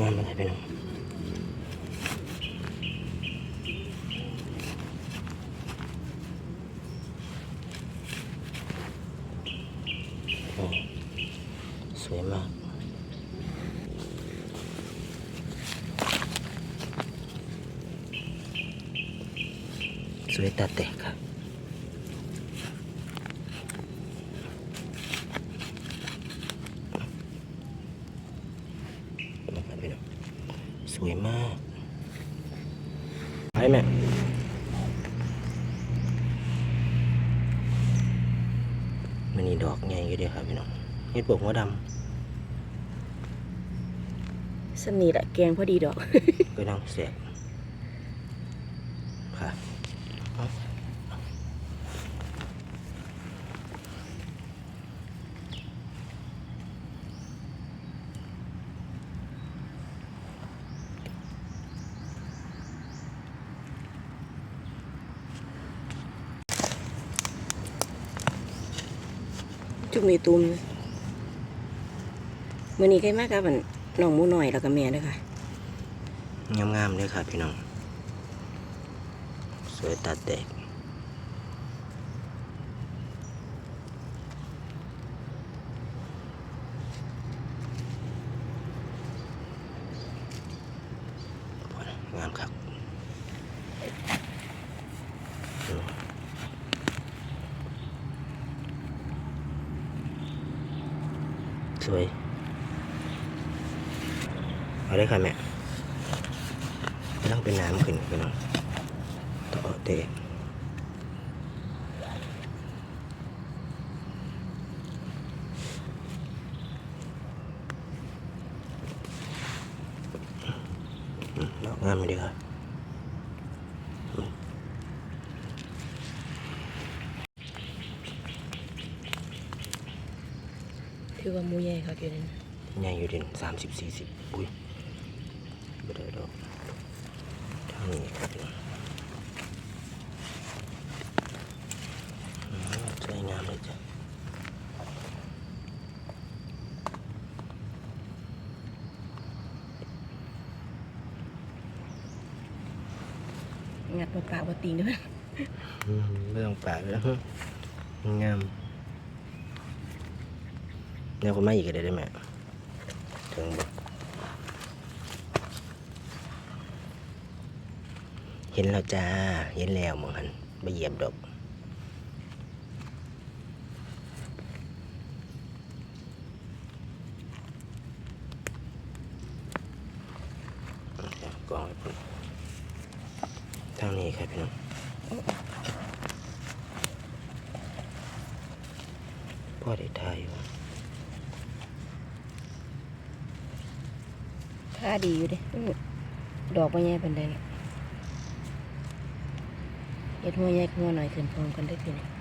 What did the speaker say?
งามอะไรพี่น้องโอ้สวยมากสวยตาแตกครับนะครับพี่น้อง สวยมากไปแม่มันนี่ดอกใหญ่อยู่เดียวครับพี่น้องเฮ็ดปกหัวดสนีแหละแกงพอดีดอกำก็นั่งแสกค่ะ จุกมีตุ่มมื้อนี้ใกล้มากกับนน้องมูหน่อยแล้วก็แม่ด้วยค่ะงามๆเลยครับพี่น้อง สวยตาแตกงามครับอืม สวยเอาได้ค่ะแม่ไม่ต้องเป็นน้ำขึ้นพี่น้องต่อเตะอืมดอกงามเลยดีครับ ถือว่าหมูใหญ่ค่ะอยู่นั่นใหญ่อยู่เด่นสามสิบสี่สิบอุ้ยไม่ได้ดอกทางนี้ครับพี่น้องอืมสวยงามเลยจ้ะงัดบ่ปากบ่ตีนเด้วยอืมไม่ต้องปากแล้วงาม แนวคนมาอีกก็ได้ได้ไหมถึงบ่เห็นแล้วจ้า เห็นแล้วมองหันไปเหยียบดอกเอาเดี๋ยวกองไว้พุ่นทางนี้ครับพี่น้องพ่อได้ทายอยู่าดีอยู่เด้ดอกไม่แย่เป็นใดหรอกเฮ็ดหัวใหญ่กับหัวหน่อยขึ้นพร้อมกันได้อพี่นี่